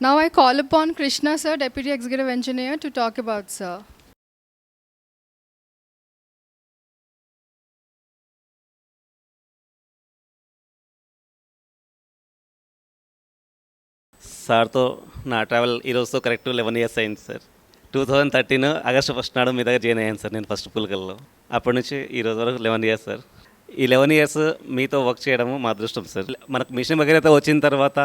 Now I call upon Krishna sir, Deputy Executive Engineer, to talk about sir. సార్తో నా travel ఈరోజుతో correct eleven years అయింది sir two thousand thirteen August first నాడు మీ దగ్గర join అయ్యాను సార్ నేను ఫస్ట్ పుల్కల్లో అప్పటి నుంచి ఈ రోజు వరకు లెవెన్ ఇయర్స్ సార్ ఈ లెవెన్ ఇయర్స్ మీతో వర్క్ చేయడము మా అదృష్టం సార్ మనకు మిషన్ భగీరథ వచ్చిన తర్వాత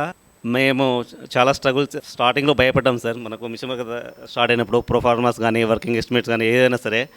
మేము చాలా స్ట్రగుల్ స్టార్టింగ్లో భయపడ్డాం సార్. మనకు మిషన్ భగీరథ స్టార్ట్ అయినప్పుడు ప్రొఫార్మర్స్ కానీ వర్కింగ్ ఎస్టిమేట్స్ కానీ ఏదైనా సరే.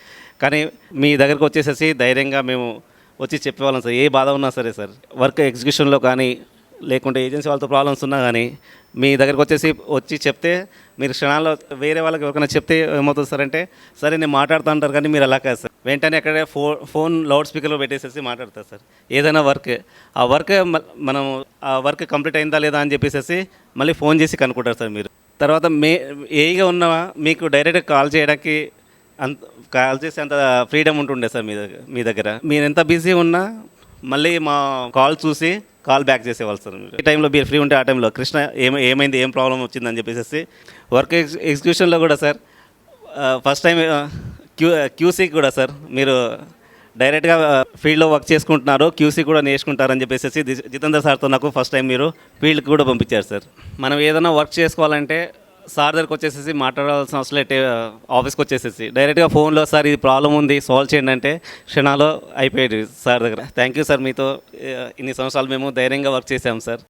కానీ మీ దగ్గరకు వచ్చేసేసి ధైర్యంగా మేము వచ్చి చెప్పేవాళ్ళం సార్. ఏ బాధ ఉన్నా సరే సార్. వర్క్ ఎగ్జిక్యూషన్లో కానీ లేకుంటే ఏజెన్సీ వాళ్ళతో ప్రాబ్లమ్స్ ఉన్నా కానీ మీ దగ్గరకు వచ్చేసి వచ్చి చెప్తే మీరు క్షణాల్లో వేరే వాళ్ళకి ఎవరికైనా చెప్తే ఏమవుతుంది సార్ అంటే సరే నేను మాట్లాడుతూ అంటారు కానీ మీరు అలా కాదు సార్ వెంటనే అక్కడే ఫో ఫోన్ లౌడ్ స్పీకర్లో పెట్టేసేసి మాట్లాడతారు సార్ ఏదైనా వర్క్ ఆ వర్క్ మ- మనం ఆ వర్క్ కంప్లీట్ అయిందా లేదా అని చెప్పేసి మళ్ళీ ఫోన్ చేసి కనుక్కుంటారు సార్ మీరు. తర్వాత మే ఏగా ఉన్న మీకు డైరెక్ట్గా కాల్ చేయడానికి అంత కాల్ చేసి అంత ఫ్రీడమ్ ఉంటుండే సార్ మీ దగ్గర మీ దగ్గర. మీరు ఎంత బిజీ ఉన్నా మళ్ళీ మా కాల్ చూసి కాల్ బ్యాక్ చేసేవాళ్ళు సార్ మీరు. ఈ టైంలో మీరు ఫ్రీ ఉంటే ఆ టైంలో. కృష్ణ ఏమ ఏమైంది? ఏం ప్రాబ్లం వచ్చిందని చెప్పేసి వర్క్ ఎక్స్ ఎగ్జిక్యూషన్లో కూడా sir first time Q QC కూడా సార్ మీరు డైరెక్ట్గా ఫీల్డ్లో వర్క్ చేసుకుంటున్నారు. క్యూసీ కూడా నేర్చుకుంటారని చెప్పేసి జితేందర్ సార్తో నాకు ఫస్ట్ టైం మీరు ఫీల్డ్కి కూడా పంపించారు సార్. మనం ఏదైనా వర్క్ చేసుకోవాలంటే సార్ దగ్గరకు వచ్చేసేసి మాట్లాడాల్సిన అవసరం లేటే ఆఫీస్కి వచ్చేసేసి. డైరెక్ట్గా ఫోన్లో సార్ ఇది ప్రాబ్లం ఉంది సాల్వ్ చేయండి అంటే క్షణాలు అయిపోయాడు సార్ దగ్గర. థ్యాంక్ యూ సార్ మీతో ఇన్ని సంవత్సరాలు మేము ధైర్యంగా వర్క్ చేసాము సార్.